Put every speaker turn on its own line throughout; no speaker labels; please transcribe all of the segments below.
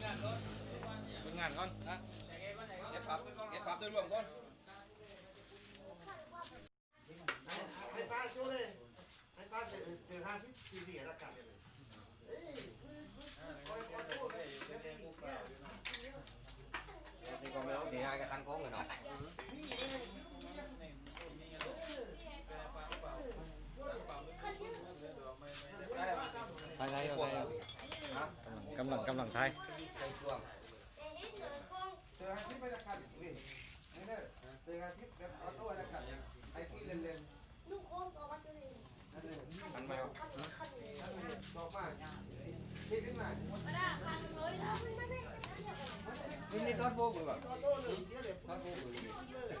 เป็นงานก่อนนะ
เก็บผับเก็บผับโดยรวมก่อน
ให้ป้าช่วยเลยให้ ป้าเจอเจอห้าสิบสี่สี่แล้วกันเอ้ยคอยคอยตู้เลยเดี๋ยวไปอีกเนี่ย
นี่ก็ไม่ต้องเสียให้กับทางโค้งเลยเนาะ
นี่เลย
ถ่ายถ่ายเอาถ่ายเอากำลังกำลังถ่าย
ใส่ช่วง
เจอห้าสิบไปแล้วกันนี่อเจอห้ากับเอาตู้นไอ้ที่เล่นเล่นนั่นเลย
มันไม่เอา
นั่นเลยบอกมาพี่ขึ้นมา
นี่นี่ต้นโบกเลยแบบ
เอาตู้เลยเดี๋ยวเลย
ต้นโบกเลย
เลย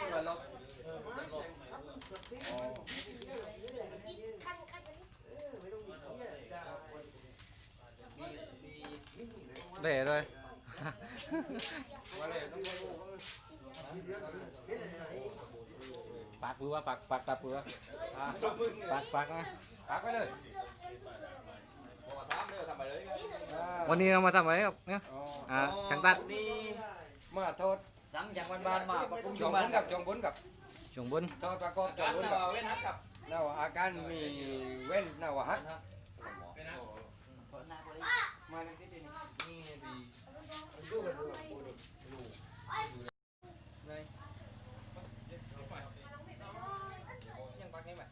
ตัวละล็อก
มาแต่งทับกับทิ้งเดี๋ยวเลยเดี๋ยวเลยเออไม่ต้องมี เที่ยจะมีมีมีไหนวะ
เด้ด้วย
ว่าเลยต้องโบก
ปากปือวะปากปากตาปือวะ
อะ
ปากปากนะ
ตักไปเลย
วันนี้เรามาทำอะไรครับเนี่ยอ่าจังตัด
มาโทษ
สั่งจากบ้านๆมาปรับปรุง
จ
ชุ
ง
ม
บุ
ช
ญ
น
กับจงบุญกับ
ช่วงบน
โทษประกอบจงบุญกับเว้นฮักกับแล้วอาการมีเว้นนาวฮักมาใน ที่นี้ดูกันดูดูดูเลยยังปักนี้ไหม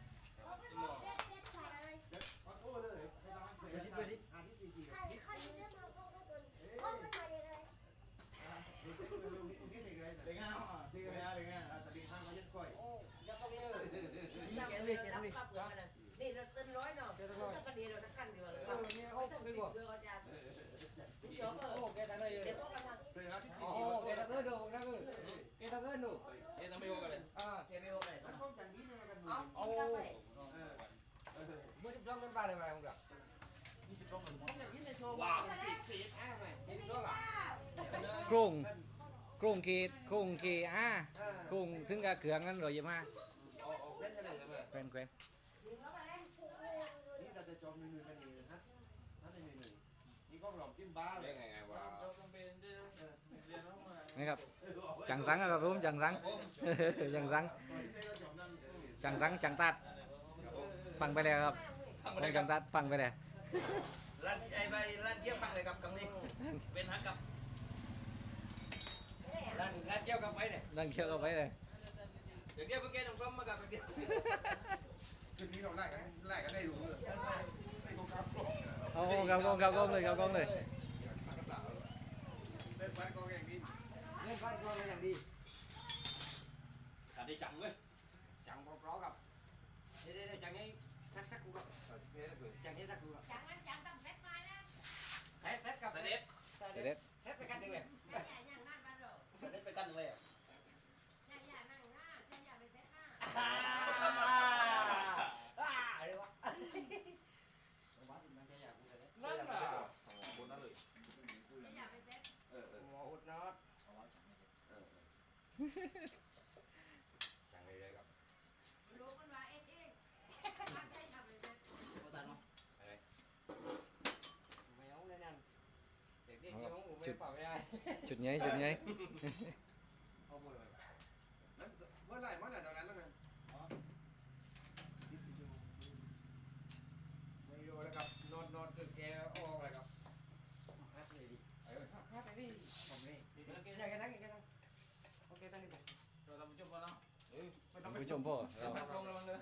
นี่เราเต้นร้อยเนาะต้องกันดีเราจะกันดีกว่า
เออนี่โอ้ดีกว่า
เรืออาจารย์
โอ้แกตาเลย
เดี๋ยวต้องกันมา
โอ้แกตาเกินดูนะคือแกตาเกินดู
เอ๊ะทำไมโอ้กันเลย
อ่า
เจมิโอเลย
โอ้เมื่อสิบสองเงินบาทเลยไหมคุณกับยี่สิบสองอะ
โครง โครงกีดโครงกีดอ่าโครงถึงกับเขืองนั้นเลยยี่มาแควนแควน
นี่เราจะจอมหนึ่งๆกันนี่นะฮะนั่นหนึ่งๆนี่ก็หลอมจิ้มบ้าเล
ยไงไงวะ
นี่ครับจังสังครับผมจังสังจังสังจังสังจังตัดฟังไปแล้วครับเรื่องจังตัดฟังไปแล้ว
ร้านไอ้ใบร้านเยี่ยมฟังเลยครับคำนี้เป็นฮักกับ
ร้านร้านเกี่ยวกับไฟเนี่ย
นั่งเชื่อเข้าไปเลย
เดี๋ยวเดี๋ยวเมื่อกี้น้องส้มมากับเดี๋ยว
คืนนี้เราไล่กันไล่กันได้ดูเลยไอ้กองทัพหลอก
เอาเอาเอาเอาเอาเลยเอาเอาเลย
เล่นบ้านก็อย่างดีเล่นบ้านก็อย่างดี
ขาดได้จังเลย
จังพร้อมกับเดี๋ยวเดี๋ยวจังนี้สักสักกูกับจังนี้สักกูกับเซ็ตเซ็ตกับ
เสด็จ
เสด็จ
เซ็ตไปกันเลย
เสด็จไปกันเลย
อ่าอ่าอะไรวะนั่นน่ะหมออุดน็อตจังเลยเลยครับไม่เอาเลยนั่นเด็กๆที่ห้องผมไม่เป่าไม่ได้
จุดใหญ่จุดใหญ่
เอาหมดเลย
เมื่อไหร่เมื่อไหร่ตอนนั้นแล้วนะ
ไม่รู้แล้วครับนอนนอนตึกแกออกเลยครับฮัทเลยดิเออฮัทเลยดิผมนี่แล้วแกใช่แกนั่งแกนั่งโอเคตั้งนี่ไปเราทำจุ่มก่อนเนาะเออไม่ต้องไป
ผู้ชมพ่อ
เราตั้งตรงระวังเลย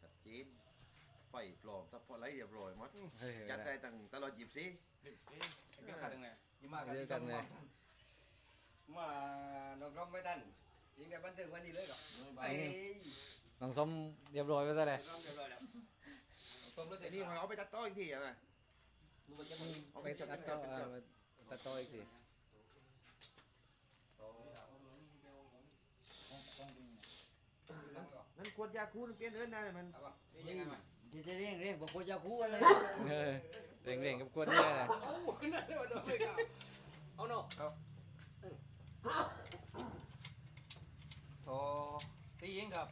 ชัดเจนไฟปลอมซัพพอร์ตไรเรียบร้อยหมด
เฮ้ย
จัดได้ตั้งตลอดหยิบสิ
เป็นขาดยังไงยิ้มมาก
เยอะกันเลย
มาน้องร้องไม่ทันยิงแต่บันทึกวันนี้เลยครับไป
น้องส้มเรียบร้อยไปซะเลย
ร้องเรียบร้อยแล้วต้มรถเสร็จ
นี่มันเอาไปตัดต่ออีกทีอะนะเอา
ไป
ไป
ตั
จั
ด
ด
ต่
เป็น
อ
จอดเป็นจอด
ตัดต่ออีกที
นั่นควรยาคูนเปลี่ยนเอินนะมัน
เอาป่ะนี่ยังไงมา
จะจะเรียงเรียงบอกจะคู่อะไร
เออเร่งเร่งกับกวนเนี่ยเลย
โอ้ขึ้นได้เลยวันนี้ครับเอาเนาะเอาโอ้ตียิงครับ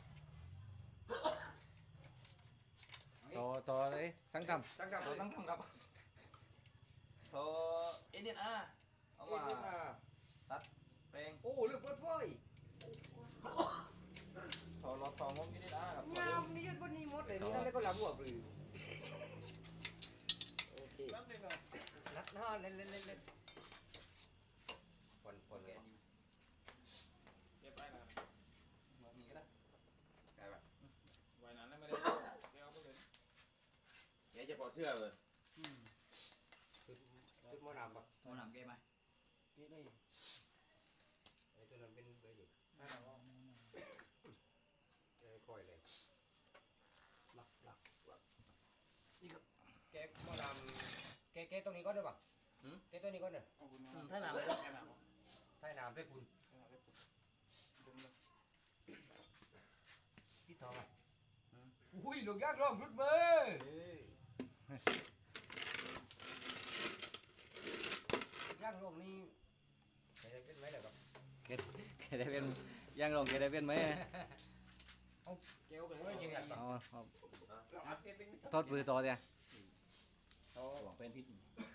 ต่อต่อเลยสังท
ตั้งกับตั้งทำครับ
อเอ็นเอ็นอาร์เอามาตัดแปลง
โอ้เรื่องเปิดไฟ
ถอดหลอดทองของเอ็นเอ็นอาร์ครับ
งามนี่ยืดบนนี้หมดเลยนี่นั่นแล้วก็หลับหัวปลือโอเคนัดหน้า เล่นเล่นเล่นเล่นผ่อนผ่อนเลย
เก็บไว้นะ
มองนี้ก็ได้ได้ปะ
ไว้นั้นไม่ได้เดี๋ยวเอาไปเลย
แกจะปอดเชื่อเลย
คือคือหมอน้ำปะ
โทรนำเกมไหม
นี่นี่ไอ้ตัวนั้นเป็นเบอร์อยู่
นั่นแหละว่า
เอ้ยค่อยเลยหลักหลักหลักนี่ครับแกหมอน้ำแกแกตรงนี้ก่อนเด้อปะ แกตัวนี้ก่อนเด้อ
เอาคุณ
ถ้าหนาว
แค่หนาว
ใต้น้ำได้คุณ
ดุมเลย
พี่ทองอะอุ้ยลูกยากร้องรุดเบอร์ย่างลงนี่ใส่ได้เป็นไหมเดี๋ยวครับ
เกดเกดได้เป็นยังลงเกดได้เป็นไหม
เกี่ยวกันไม่จริงอะ
เอาเอาทอดปือต่อเดียว
หวังเป็นพิษ
หมกเลี้ยมหมกเลี้ยมหมกเลี้ยมหมกเลี้ยม
ไม่ตกลงรถได้ไม่โดน
แกได้มาแล้วเดี๋ยว
ได้
งูได้จีเช็คเออ
แต่เป็น
ไม่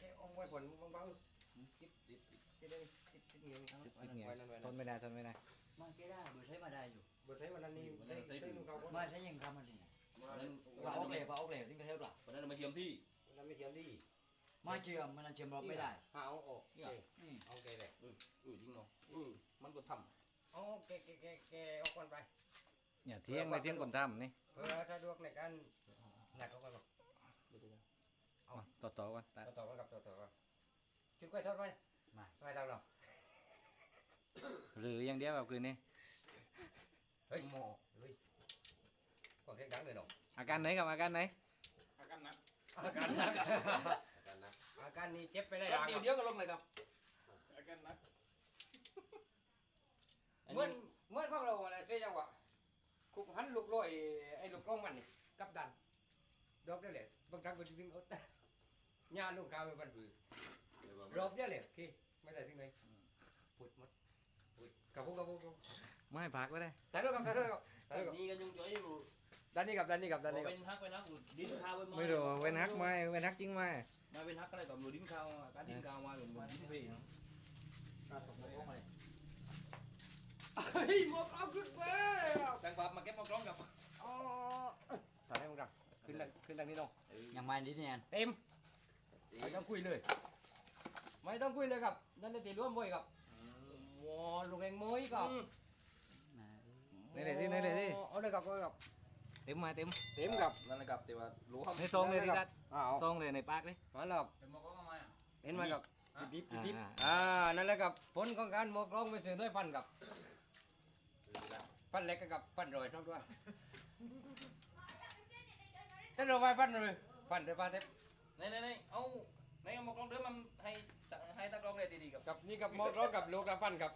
แกเอาไว้ผลเบาๆคิดติดจะได้ติดติดเงี้ย
ติดติดเงี้ย
ไว้นั่นไว้
ท
นั่
น
น
ไม่ได้ทน ไม่ได้
มาแกได้เบอร์ใช้มาได้อยู่
บทใช้วันนั้นนี่ใช้ใช้ลูกเขาก็
มาใช้ยังทำมันนี่
วันนั้น
ว่าออกเหลวว่าออกเหลวที่กระเทยกล่ะ
วันนั้นเรามาเชียมที่
แล้วไม่เทียมดี
มาเชื่อมมันเชื่อมเราไม่ได้
หาเอาออกโอเค
อืม
เอาแกเลย
อือจริงเนาะอือมันก็ท
เอาแกแกแกแกเอาก่อนไป
อย่าเที่ยงไม่เที่ยงคนทำนี่
เพื่อสะดวกในการหนักเอาก่อนหรอก
เอาต่อต่อกันตัด
ต่อต่อกันกับต่อต่อกันชุดกล้วยทอดไหมไม่ต้องหรอก
หรืออย่างเดียวแบบคืนนี้
เฮ้ยหมอเฮ้ยความเสียงดังเลยเนาะ
อาการไหนกับอาการไหน
อากันนะ
อาการหนักอาการนี้เจ็บไปได้ำดัง
เดียวเดียวก็ลงเลยครับ
อากันนะ
เหมือนเหมือนของเราอะไรเสียจังหวะคุกหันลูกลอยไอ้ลูกกล้องมันนี่กับดันดอกได้เลยบางครั้งก็จะวิ่งอดญาลูกกาวเป็นบือรอบเยอะเลยโอเคไม่ได้ทิ้งเลยปุดหมดปุดกับพวกกับพวก
ไม่พักไว้ได้
ถ่ายรูปกับถ่ายรูปกับถ่ายรูปกับ
นี่กันยุงจ่อยอยู่
ด้านนี้กับด้านนี้กับด้านนี้กับ
เป็นฮักไปนะดินข้าวไป
ไม่รู้เว้นฮักไหมเว้นฮักจริงไหม
มาเป็นฮักก็ได้ต่อมือดินข้าวการดินข้าวมาหรือมือดินเพลเนาะ
ตาตกโมกมาเลย
เฮ้ยหมวกเอาขึ้นไป
แตงฟ้ามาเก็บมากร้องกับ
อ๋อถ่ายให้มึงดังขึ้นดังขึ้นดังนี้น้อง
ยังมาดิเนี่ย
เต็มไม่ต้องคุยเลย ไม่ต้องคุยเลยครับนั่นเลยตีร่วมมวยครับวอลุงแรงมวยครับ
นี่เลยที่นี่เลยที่
เอาเลยครับเอาเลยครับ
เต็มมาเต็ม
เต็มครับ
นั่นแหละครับแต่ว่ารู้ห้อง
ในซองเลยที่รัด
อ้าว
ซองเลยในปากเลย
มาแล้วครับ
เป็นมอกก็มาอะ
เห็นไหมครับดิบดิบดิบ
อ่า
อ่านั่นแหละครับผลของการหมกร้องไปสื่อด้วยฟันครับฟันเล็กกับฟันรอยทั้งตัวถ้าเราไปฟันเลยฟันเดี๋ยวฟันเท็บ
ในในในเอาในเอามากร้องเดี๋ยวมันให้ ให้ตะกร้องเลยดีๆกับ
กับนี่กับหมกร้องกับลูกกับฟันครับ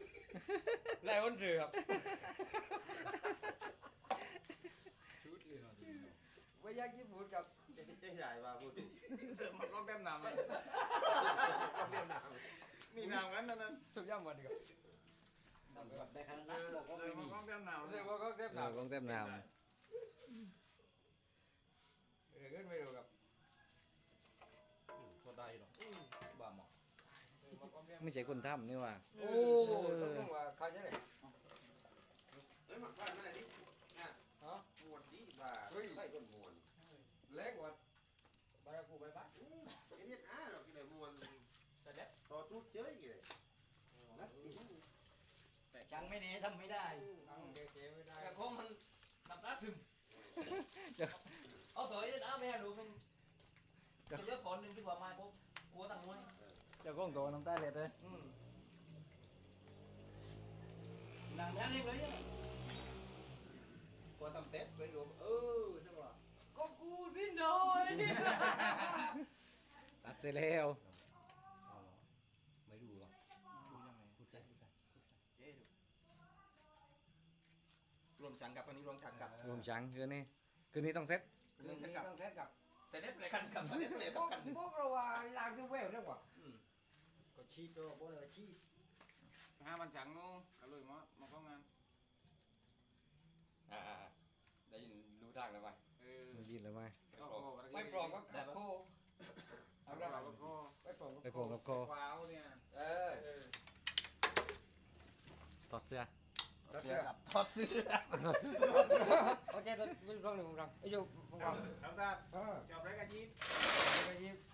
ไล่อ้นสื่อครับไม่อยากญี่ปุ่นกับ
จะใจใหญ่ว่าพูดถูก
เสริมมากล้องเต็มหนามเลยนี่หนามกันนั่นนั่น
สุดยอดหมดครับ
ได้ขนาดนั้นบอกว่า
เสริ
ไม่
ม
มี
มากล้องเต็มหนาม
เสียบอกก็เต็มห
เอ
นั
อกกองเต็มน้
เออขึ้นไม่รู้ครับ
ไม่
ใช่คนทำนี่ว่า
โอ้ต้องบอกว่าเขาจะไหน
เฮ้ยหมักบ้านมาไหนดิน่ะ
ฮะ
มวนดีบ่าไล่คนมวน
เล็กกว่าบารากูไปบ้าน
ไอ้เนี่ยอ้าเรากินเลยมวนต่อทุกเจ้ยเลยนัดอีก
จังไม่แน่ทำไม่ได้
ตั้งเก๋ๆไม่ได้
แต่ของมันนับตาซึมเอาตัวไอ้น้าไม่ให้ดูมันเยอะก่อนหนึ่งดีกว่ามาผมกลัวตั้งมวย
เจ้าของโตน้ำตาเล็ดเลย
อืม
หนังนั้นเรียบเลย
พอทำเต็ดไปรวมเออใช่ป่ะ
ก็กูสิ้นโดย
ตัดเสร็จแล้ว
ไม่รู้หรอก
รวมสังกับอันนี้รวมสังกับ
รวมชังคือนี่คืนนี้ต้องเซ็ต
เรื่องนี้ต้องแท้กับ
เสร็จเด็ดเลยกันกับเสร็จเด็ดเลย
พ
กั
ว
บ
ก
กัน
พวกเราว่าลางคือแววเรื่องว่ะ
ก็ชีพตัวบ่เลยชีพ
ห้ามันจังนู้กระลุยมอมาเข้างาน
อ่าได้ยินรู้ทางแล้วไป
เออ
ยินเลยไหม
ไม่ปลอมก็กับโค
เอา
เอา
ละ
ละ
ก็
ไม่ปลอม
ไปโผล่กับคอ
ว้าวเนี่ย
เออ
เออ
ถอดเสื้อ
ตัดเสื้อ
กับทอดเสื้อ
ถอดเสื้อ
โอเคตัวเป็นรองหนึ่งรองไอ้ยูผม
ค
ว่า
รับต
ออ
จอบได้กันยิ
บ
คงช่างหมอเลยมั้งอะไร
ถ้าเราตัดที่ไม่ถูกต้องผมว่านี่แกมาหนาวอ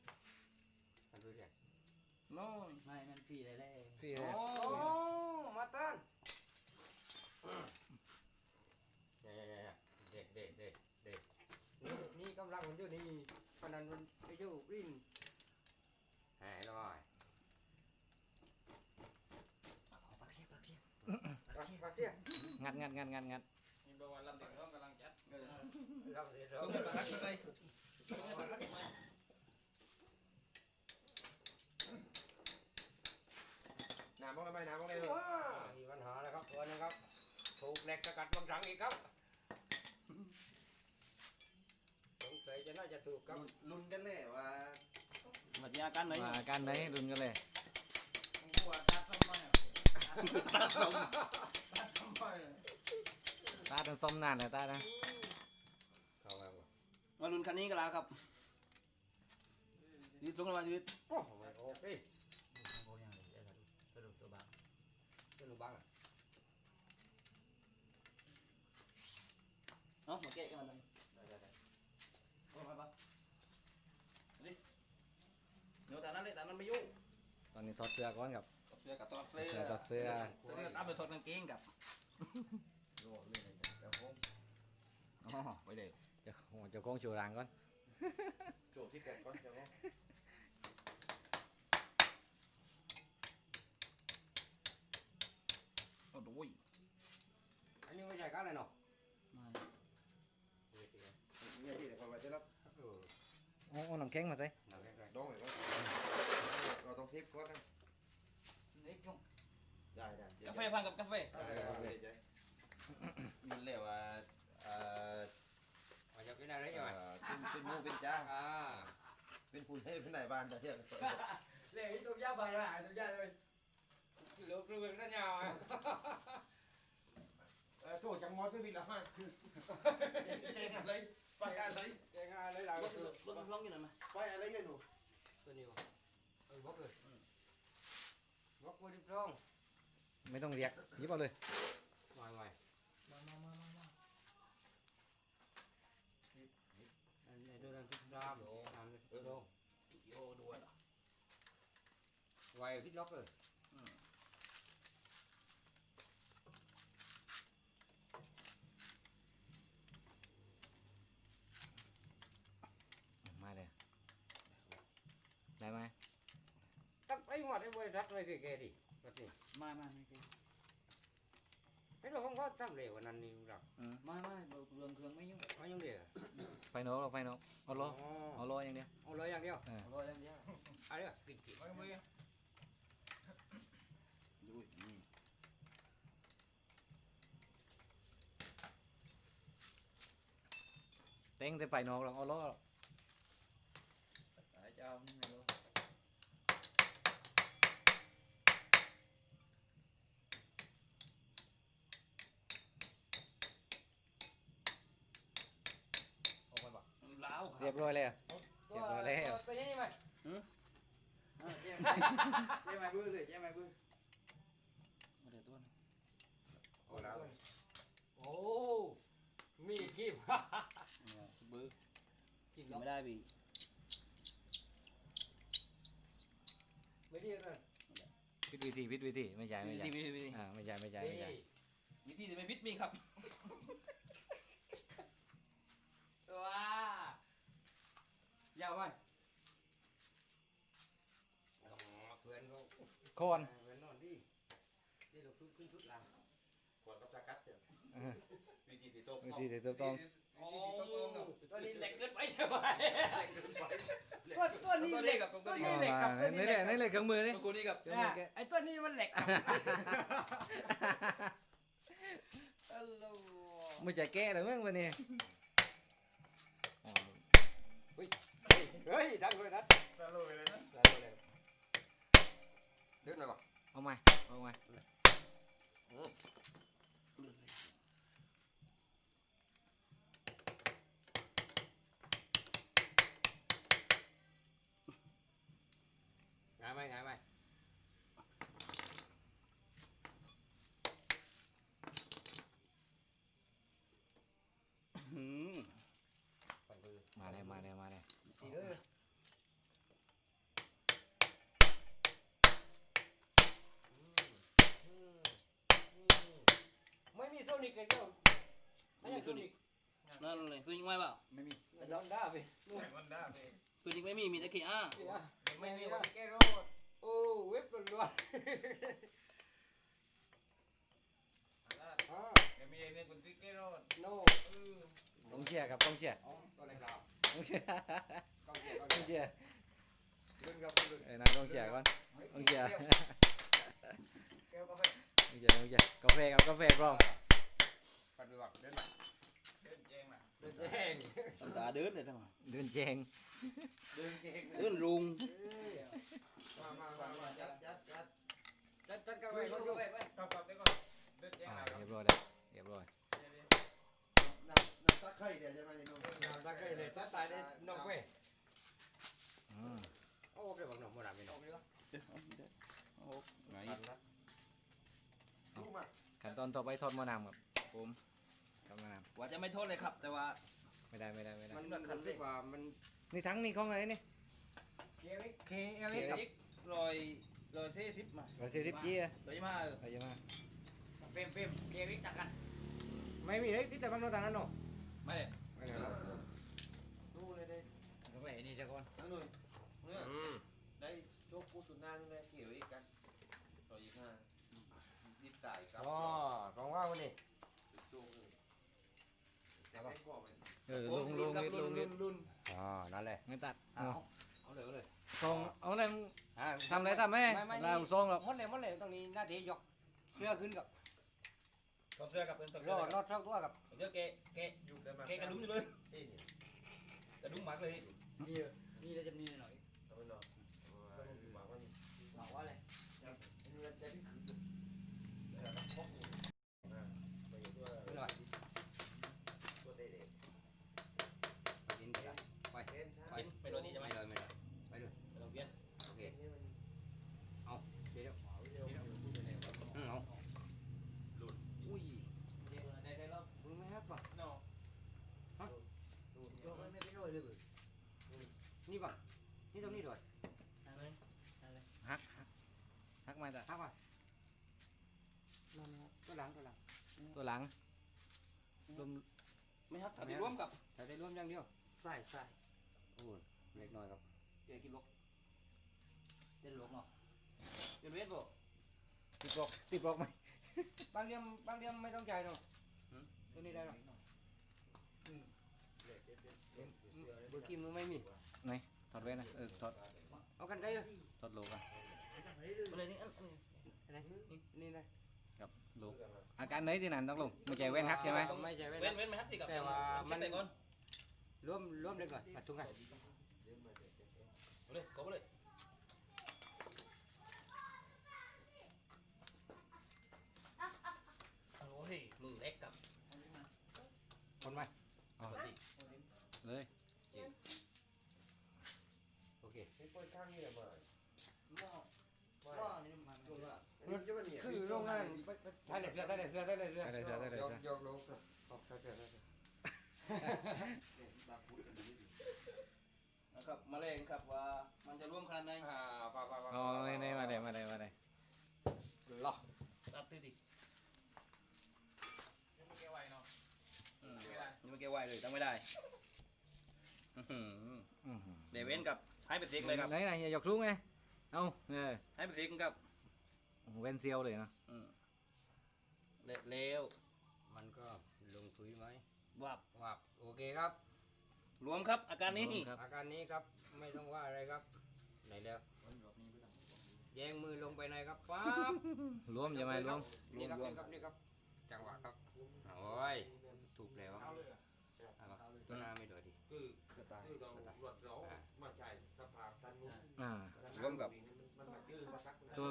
น้
อยไม่มัน
ฟรีเลยเลย
พี่
โอ้มาตันเด็กเด็กเด็กเด็กนี่นี่กำลังมันอยู่นี่พนันมันไปอยู่รินหายหน่อย
ปักเสียปักเสีย
ปักปักเสีย
งัดงัดงัดงัดงัด
นี่บอกว่าลำเด็ก ท้องกำลังจัด
เราเดี๋ยวเรา
ต้องมาทักอีกเลย
น้ำบ้างไหมน้ำบ้างไหม
ว้ามีปัญหานะครับตัวนึงครับถูกเหล็กสกัดบางครั้งอีกครับสงสัยจะน่าจะถูกครับ
ลุ้นกันเลยว่า
มาที่อาการไหน
มาการไหนรุนกันเลย
หัวตาทำไม
ตาสม
ตาทำไม
ตาต้องซ้อมนานเลยตานะ
เข้ามาบ่
มาลุ้นคันนี้กันแล้วครับยืดสูงกันมาชีวิต
โอ้ไม่โอเค
เป็
นลูกบังอ่ะ
เอ้ามาแกะกันมันโอ้มาปะนี่เดี๋ยวแต่นั้นเลยแต่นั้นไม่ยุ่ง
ตอนนี้ถอดเสื้อก่อนครับ
เสื้อกับตอด
ถอ
เสื้
ด
อ
เสื้อถอดเสื้อ
เสื้อตามไปถอดกางเกงกับ
โอ้เลยนะจ๊ะเดี๋ยวผม
อ๋อไปเลย
จะโอ้เจะคงชูรังก่อน
โจทย์ที่แกะก่อนเจ้าของ
โอ้โห
อันนี้ไม่ใช่กันเลยเนาะ
มา
เนี่ยที่แต่คนไว้จะรับ
เออ
โอ้โอ้น้ำแข็งมาใส่
หนังแรก
ดองเลยก็เราต้องเซฟก่อนนะ
เล็กยุ่ง
ได้ได้
กาแฟพันกับกาแฟ
ได้ได้ได้
มันเรียกว่าเอ่อ
ๆมาจากที่ไหนได้ยังไง
เป็นเป็นมูเป็นจ้า
อ่า
เป็นผู้ให้เป็นนายบ้านจะเที่ยว
เลยตุกยาไปละตุกยาเลยเหลือเปลือกนั่นยาว
เ ออโจทย์จังมอสวิตละห้าคือเซ็งอะไรไปอะไร
แกงานเลยเรา
รถรถร้องอยู่ไหนมา
ไปอะไรกันหนู
ตัวนี้วะเออบล็ อกเลยบล็อกไว้ดิบรอง
ไม่ต้องเรียกหยิบเอาเลย
ไม่ไม่
มามามามามา
อันนี้ดูนั่นพิษดามโอ้อันนี้พิษดาม
โอ้ด้วยเหรอ
ไว้พิษล็อกเลย
มาเลยได้ไหม
ตั้ง ไอ้หมดไอ้บริษัทเลยแกดิแบบนี้
มามาไม่เจ๊
ไอ้เราของเขาทำเร็วกว่านั้นนี่เรา
มามาเบิกเรื่องเครื่องไม่ยุ่ง
เขายังเร็ว
ไฟโนเราไฟโนเอาล้อ
อ๋อ
เอาล้ออย่างเดียว
เอาเลยอย่างเดียว
รออย่างเดียว
อะไรอะกินกิน
ไม่ไม่
ดูนี่
เต็งแต่ไฟโนเราเอาล้อ
ไอ้เจ้านี่ไม่รู้
เอาไปบ่
ลาวค
เรีย
บ
ร้อยแล้
ว
เรียบร้อยแล้ว
ตัวนี้ไหม
เจ๊เจ๊ไม่บื้อเลยเจ๊ไม่บื้อ
มาเดี๋ยวตัว
โอ้แล้วโอ้ มีกีบ
เนี่ยบื้อ
กิน
กินไม่ได้พี่
ไม่ดีเลย
พิดวิธีพิดวิธีไม่ใช่ไม่ใช่
วิธีวิธี
อ่าไม่ใช่ไม่ใช่ไม่ใช่
วิธีจะไม่พิษมีครับ
ว้า ยาวไหมอ๋อเพื่อนก็
คอน
เพื่อนนอนดีนี่เราขึ้นขึ้นชุดลาง
ขวดกับจักรัดเนี่ย
เออ
วิธีที่โต
วิธีที่ถูกต้อง
โอ้ตัวนี้เหล็กเกินไปใช่ไหมตัวตัวนี้เหล็กตัวนี้
เอา
เหล็ก
มา
กับตัว
นี่
นี้
แห
เหล็
ละ
ก
นี่แหละเครื่องมือนี่
กูนี่กับ
เครื่องมือแก
ไอ้ตัวนี้มันเหล็กครับฮัลโหล
ไม่จะแก้เลยมั้งวันนี้อ๋อ
เฮ้ยดังเลยนะ
สโลเลยนะ
ดังเลยเดินหน่อยก่อน
เอาใหม่เอาใหม่
งายไหมงายไหม
หืม
มาแล้วมาแล้วมาแล้ว
สีเด้อไม่มีโซนิกเลยเจ้าไม่ใช่โซนิก
นั่นเลยซูยิงไม่เปล่า
ไม่มี
ลองได้ไป
มันได้ไป
ซูยิงไม่มีมีแต่เคอา
ไม่มีวันแก้โรดโอ้เว็บล้วนๆอ่า
ไม่มีในคนที่เกโรด
โน่
ต้องเชียร์ครับต้องเชียร์
อ๋อตัวไหนครับ
ต้องเชียร์
ต้องเกียร์
ต้องเชียร์
รุ่นครับรุ่น
เอ้ยนายต้องเชียร์ก่อนต้องเชียร์
แก้วกาแฟ
ต้องเชียร์ต้องเชียร์กาแฟครับกาแฟพร้อม
ปัดดูก่อนเดิน
เดินแจ้งน่ะ
เดินแห้ง
ตาเดินเลยทั้งหมด
เดินแจง
เดินเก่ง
เดินรุง
มามามามาจัดจัดจัด
จัดจัดกาแฟรถยก
กลับกลับไปก่อนเดินแจ้ง
อ่า
หน่อย
เรียบร้อยแล้วเรียบร้อย
น้ำน้ำตาไคร้เดี๋ยวจะมาในนม
น้ำตาไคร้เลยตัดตายได้นกเว้ย
อืม
โอ้เดี๋ยวบอกน้องมาดามไม่นก
โอ้ไง
ดูมา
ขั้นตอนต่อไปทอดมะนาวครับผม ทอดมะนาว
ว่าจะไม่โทษเลยครับ แต่ว่า
ไม่ได้ไม่ได้ไม่ได้
มันมันรู้สึกว่ามัน
นี่ทั้งนี่ของอะไรนี่
เคเอลิกเคเอลิกกับ
รอยรอยเซ่ซิปมา
ร้อยสี่สิบจีอะ
รอยยี่ห้าเออ
ไปเยอะมาก
เฟมเฟมเคเอลิกตัดกัน ไม่มีเลยที่แต่มันโน่นทางนั้นเนาะ
ไม่เลย
ไม่เลยครับ
ดูเลยได้
กาแฟนี่จะก่อน
ทั้งหน่วยเนี่ย
อืม
ได้โชคกูสุดนางเลยเกี่ยวอีกกันต่อยี่ห้าดิสายครับ
อ๋อของว่าวันนี้
โชคเลยแต่ไม่กว่าไป
เออลงลง
กับ
นิดล
รุ่
ง
น
นิ
รุ่
ด
นรุ่น
อ๋อนั่นแหละ
ไม่ตัด
เอา
เอา
เอาเลยเอาเลย
ทรงเอาอะไร
อ่า
ทำอะไรทำไหม
ไม่ไม่
เราทรงหรอก
หมดเลยหมดเลยตรงนี้หน้าที่ยกเสื้อขึ้นกับ
กับเสื้อกับเป็นตัว
ร
เสื้
อ
อ
ดรอดช่องตัวกับ
เดี๋ยวแกแก
อยู่ได้มา
แกกระดุมอยู่เลย
เอ้ยเนี่ย
กระดุมหมักเลย
นี่นี่เราจะมีหน่อย
เอาไปนอนวางไว้นี่
บอกว่าอะไร
ไปอยู่ตัว
ขึ้นหน่อย
ตัวเด็ด
กินไปละไป
เล่นช้า
ไป
ไปโดนนี่ใช่ไหม
ไม่เลยไม่เลยไปเลย
ไปโรงเรียน
โอเค
เนี่ยมัน
เอาเดี๋ยว
เร็วเร็วพูดไปไหนวะ
อืมเอาอุ้ย
ได้ได้รอบ
มึงไม่ฮับป่ะ
เนาะ
ดู
รอบไม่ได้รอยเลย
นี่ป่ะนี่ ตรงนี้ด้วย
ฮักฮักฮักมาจ้ะ
ฮับป่ะตัวหลังตัวหลัง
ตัวหลังลม
ไม่ครับถ้าที่ร่วมกับ
แต่ได้รวมอย่างเดียว
ใส่ใส่
โอ้เล็กน้อยครับ
เกี่ยวกับล็อก
เล่นลกเนาะ
เป็นเวทบ่
ติดบอกติดบอกไหม
บางเดียมบางเดียมไม่ต้องใจหรอกตัวนี้ได้หรอกเบอร์กี้มือไม่มี
ถอดไว้นะเออถอด
เอากันได้เลย
ถอดโลกัน
อะไรนี่อันอัน
อะไรนี่นะ
กับโลอาการไหนที่นั่นต้องลงไม่ใช่แว่นฮักใช่ไหม
ไม่ใช่เว้
เว้นเว้นไห
น
เช็คไปก่อน
รวมรวมเด็กก่อนปัดทุกกัน
เอาเลยกบเลยโอ้ยมือเล็กกับ
คนไหม
อ๋อ
คนที่
เลย
โอเค
ไม่ ปล่อยข้างนี่แหละมา
หม้อหม้อนี่มันลงละ
อันนี้จะมันเนี่ย
คือโรงงานได้เลยเสือได้เลยเสือได้เลยเสือ
ได้เลยจ้ะได้เลย
ยก
จ้ะ
ยกลงออกเสือเสือเสือ
นะครับมาเล่นครับว่ามันจะร่วมขนาดไหน
อ่าป่าป่าป่า
อ๋อไม่มาเลยมาเลยมาเลยห
ล็อก
ตัดตื้อดิ
ยังไม่แก้ไวเนาะ
อืมยังไม่เกี่ยวไหวเลยตั้งไม่ได้หือ
อื้อหือ
เดว้นกับ ให้ไปสิกเลยครับ
ไหนไหนอย่าหยอกสูงไงเอาเออ
ให้ไปสิกกับ
เว้นเซียวเลยนะ
อืมเละเร็ว
มันก็ลงทุยไหม
วับ
วับโอเคครับ
รวมครับ อาการนี้
ครับ
อาการนี้ครับไม่ต้องว่าอะไรครับ ไหนแล้วแยงมือลงไปในครับป๊าบ
รวมจะไหมรวม
นี่ครับนี่ครับนี่ครับ จังหวะครับโอ้ยถูกแล้วเอาครับตัวหน้าไม่โดดดิ
คือ
ก็ตาย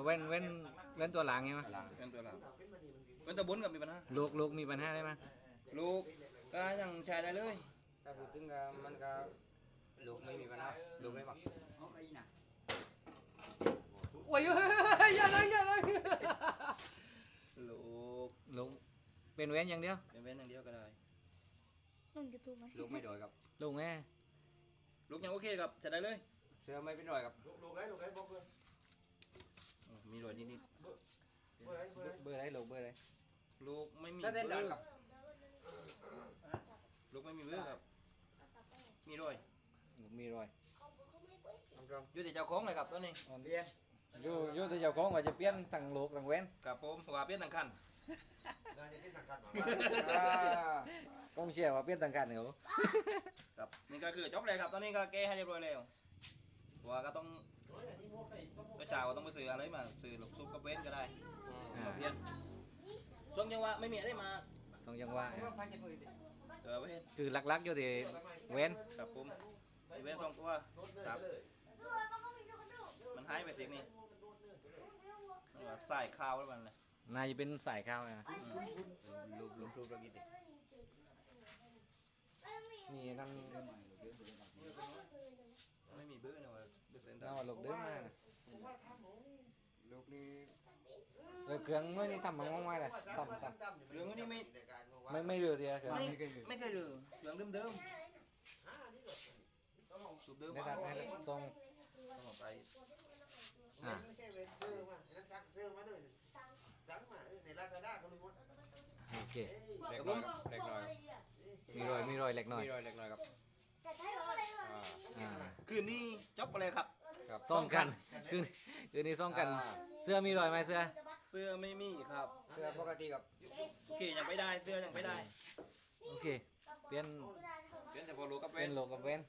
เว้น
เว้นเว้นตัวหลังใช่ไหม
หลัง
เป็นตัวหลังเป็นตัวบุญกับมีปัญหา
ลูกลูกมีปัญหาได้ไหม
ลูกก็ยังใช้ได้เลย
ถ้าพูดถึงก็มันก็ลูกไม่มีปัญหาลูกไม่ปัก
เอาไปน่ะ
โอ้ยเฮ้ยอย่าเลยอย่าเลย
ลูก
ลูกเป็นเว้นอย่างเดียว
เป็นเว้นอย่างเดียวก็ได้
ลงยูทูบไหม
ลูกไม่โดดครับ
ลูกแม่
ลูกยังโอเคครับใช้ได้เลย
เสือไม่เป็นรอยครับ
ลูกลูกไรลูกไรบอกเลย
อื มมีรอยนิด
เมื่อไรเมื่อไร
เบอร์อะไรลูกเบอร์อะไร
ๆลูกไม่มี
ถ้าเต้นดัน
เบื้อ
ครับ
ลูกไม่มีเบื้อครับ มีรอย
ลูกมีรอย
ทำตรง
อยู่ที่เจ้าของเลยครับตัวนี้
อ่อนเบี้ยอยู่อยู่ที่เจ้าของว่าจะเปลี่ยนทั้งลูกทั้งเว้น
กับผมว่าเปลี่ยนทั้งคัน
งานจะเป็นทางการหมา
อ่า
ต้องเชียร์ว่าเปลี่ยนต่างกันเขา
ครับนี่ก็คือจบเลยครับตอนนี้ก็แก้ให้เรียบร้อยแล้วว่าก็ต้อง ก็ชาวต้องไปซื้ออะไรมาซื้อลูกซุปกับเว้นก็ได้
อ่า
มาเพี้ยนช่วงจังหวะไม่มีอะไรมา
สองจังหวะ
ผมก็พันเจ็ดหมื่นดิ
เออเว้น
คือหลักๆอยู่ที่เว้น
ครับผมไอ้เว้นสองตัวครับมันหายไปสินี่มันว่าใส่ข้าวแล้วมันเลย
นายจะเป็นสายข้าวนะ
ลูกลูกลูกแล้วกี่ดิ
นี่นั่น
ไม่มีเบื้อนะเว่า เบื้อเส้น
น่าว่าลูกเดินมานะ
ลูกนี่
เออเครื่องเมื่อนี้ทำมันง่ายๆเลยทำทำ
เรื่องนี้ไม่
ไม่ไม่เรือเดียวเครื่อง
ไม่ไม่เคยลืมเรื่องเดิมๆสูบเดิม
ในตัดในทรง
ต้องเอาไป
อ่า
ไม่ใช่เว้นเสื้อมานั้นซักเสื้อมาด้วยซักมาในลาซาด้าเขาเลยว่า
โอเค
เล็กน้อยครับเล็กน้อยครับ
มีรอยมีรอยเล็กน้อย
มีรอยเล็กน้อยครับอ่า
อ่า
คืนนี้จบไปเลยครับ
ครับ
ซ่องกันคือคือนี่ซ่องกันเสื้อมีรอยไหมเสื้อ
เสื้อไม่มีครับ
เสื้อปกติครับ
โอเคยังไม่ได้เสื้อยังไม่ได้
โอเคเปลี่ยน
เปลี่ยนแต่พอรู้กับ
เป็
เว้
น
น
โลกับเว้น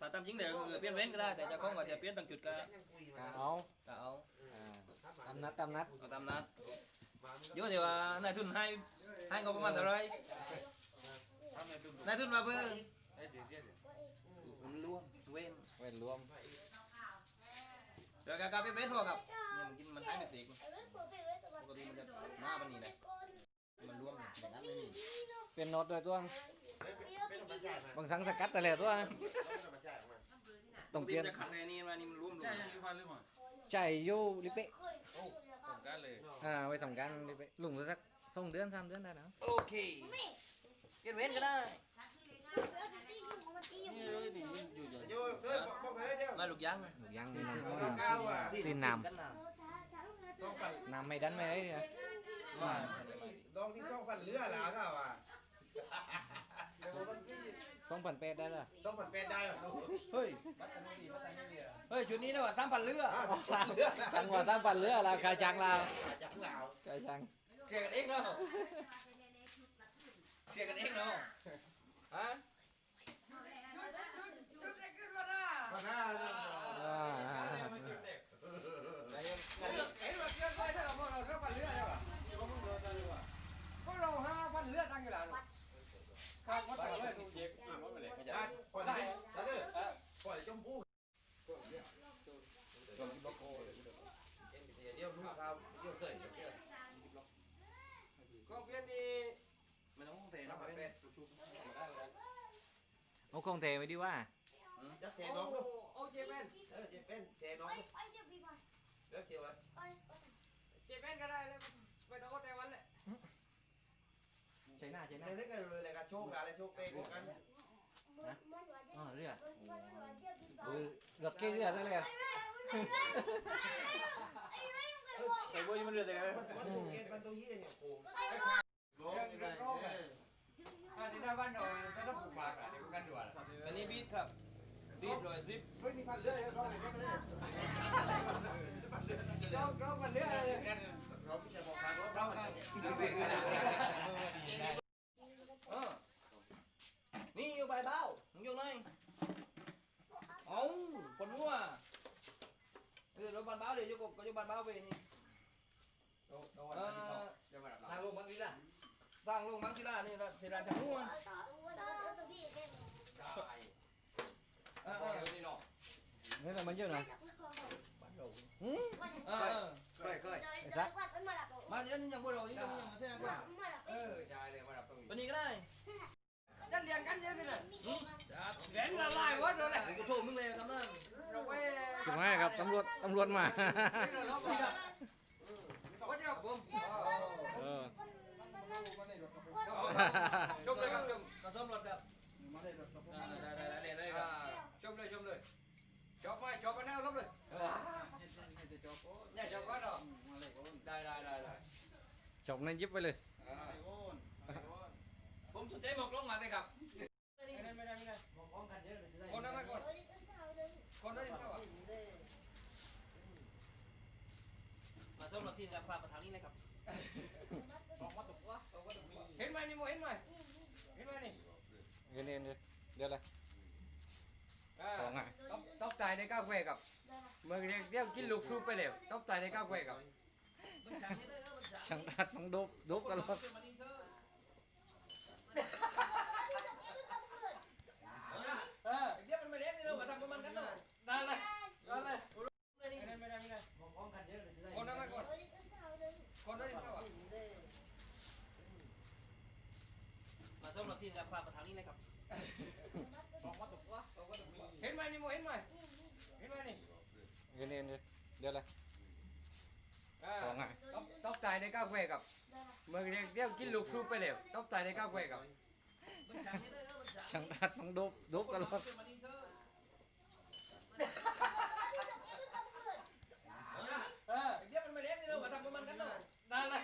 ถ้าตามจริงเดี๋ยวคือเปลี่ยนเว้นก็ได้แต่เจะคงว่าจะเปลี่ยนต่างจุดก็
กะเอา
ก็เอา
อ่าตามนัดตามนัด
เอาตามนั้นเยอะเดี๋ยวว่านายทุนให้ให้งบประมาณเท่าไหรนายทุนมาเพื่อมันร่วมเว้น
เว้นรวม
เดี๋ยวกับเป็นเว้นพอกับเนี่ยมันกินมันให้ไม่สิกปกติมันจะหน้ามันนี่แหละมันร่วมแต่นั้นไม่มี
เป็นโนดด้วยตัว
ไม่ต้องมาจ่ายมา
บางสังสกัดแต่ละตัว
ไม่ต้องมาจ่ายมา
ต้อง
ปก
เปลี่ยน
มันจะขัดในนี้มานี่มันร่วมลง
ใช่ยังอยู่พันหรือเปล่า
ใจอยู่ลิเปะ
สงกรารเลย
อ่าไว้ทำการลิเปะลุงสักสองเดือนสามเดือนได้แล้ว
โอเคเปลี่ยนเว้นก็ได้ มาลูกยางไหม
ลูกยังนี่
สองเก้าอะ
ซีนน้
กันน้
ต้องไปำ
น้ำไม่ดันไม่ได้เนี่ยำ
มา
ดองที่ต้องพันเรือแล้วก็ว่า
สองพันแปดได้เลย
ต้องพันเป็นได้เหรอ
เฮ้ย เฮ้ย ชุดนี้นะว่าสามพันเรือ
สั่งสั่งว่าสามพันเรือแล้วกาจังเรา
จากลาว
กาจัง
เคลียร์กันเองเนาะเคลียร์กันเองเนาะฮะ
มาหน้า
อ่า
เห็นว่าเสื้อไปถ้าเราพวกเราเสื้อพันเรือได้ป่ะพวกเราห้าพันเรือตั้งอยู่แล้วครับว่าแต่ว่าถูกเจ็บกินว่าไปเลย
ไม่ใช่
อะปล่อยดิแล้วเด้อปล่อยชมพู่เดี๋ยวลูกเขาเดี๋ยวเคยเดี๋ยวเคย
ก็เพี้ยนดี
ไม่ต้องเท
ทำ
นะ
มา
เป็น
เป็น
เอาค งเทไว้ดีว่า
จะเทน้องลูก
โอ้เจ็บเปน
เออเจเป็นเทน้องลูกแล้วเกี่ยวไว้
เจ็บเปนก็ได้เลยไม่ต้องแต่วันเลย
ใช่หน้าใช่ห
น้านี้ก็เลยเลยกันโชคอะไรโชคเตะกัน
อ๋อเรือเออหลักเกเรือได้เลย
ไอ้บุ้ยมันเรือแต่เลย
มันมันถูกเกณฑ์มันตัวยี่เนี่ยโอ้
ถ้าที่หน้าบ้านเราจะต้องปลูกปลาอะเดี๋ยวกันด่วน
อันนี้บีทครับ
พันเรื่อยเขาเลยเขาเลย
ร้องร้องมันเนื้อเลย
เราไม่ใช่บอกทางเรา
ร้องกันเอาไปกัน
เออนี่อยู่ใบเบ้ามึงอยู่ไหนเอาคนหัวเออรถบันเบ้าเดี๋ยวอยู่กับก็อยู่บันเบ้าไปนี่
โตโตวันที่สองเดี๋ยวมาทางลงบางทีละ
สร้างลงมังสิล่านี่ละเทดานจากหัว
ตาย
เออ
เอ
เอ
อ
อ
นี่เนาะ
นี่เรามันเยอะหน่อย
หืมเออเออ
เคยเคย
มาเดี๋ยวนี้ยังบ่เรานี่ยังยังเท่ากัน
เออใช่เลยมาดับตรงนี้
ตัวนี้ก็ได้
จะเรียนกันเยอะไปเลยเรียนละลายวัดเลย
กูโทษมึงเลยคำนั้น
เราไป
สิบห้าครับตำรวจตำรวจมา
วัดครับผม
เออ
ชมเลยครับชม
กระซ่อมรถกับ
มาได้รถกับผม
ได้ได้ได้เลยครับ
ชมเลยชมเลยชอบไหมชอบกันแน่ชมเลย
เห็นเห็นจะจบโอ้
เนี่ยชอบกันเนาะ
มาเลยโอน
ได้ได้ได้ได้
จบนั้นยิบไปเลย
มาเลยโอน
ผมสนใจหมอกลงมาเลยครับ
ไม่ได้ไม่ได้ไม่ได้คนนั้นไม่คนคนนั้นไม่ได้
มาซ่อมรถที่กับพาประธานนี่นะครับ
เห็นไหมนี่โมเห็นไหมเห็นไหมนี่
เงินเดือนเดือนอะไรสองอะ
ต้องต้องตายในก้าวแควกับเมื่อกี้เดี๋ยวกินลูกซุปไปแล้วต้องตายในก้าวแควกับ
ช่างตัดต้องดบดบตลอด
เออ
เดี๋ยวมันไม่เล็กนี่เรามาทำกับมันกันเนาะ
ได้เลยได้เลยไม่ได้ไม่ได้ไม่ได้คนนั้นไม่คนคนนั้นไม่ได้
ม้มเราที่จะพาประทางนี้นะครับ
บอกว่าตกว่
กว่า
ตก
เห็นไหมนี่มเห็นไหมเห็นไหมนี่
เห็นเห็นเดี๋ยวละสองอะ
ตบตายในก้าวเวกับเมื่อกี้เดี๋ยวกินลูกชูไปเดี๋ยวตบตายในก้าวเวกับ
ช่างตัดต้องดุบดบตลอดเออเดี๋ยว
มันมาเลี้ยงนี่เราทำประมาณนั้นเนาะ
ได้เลย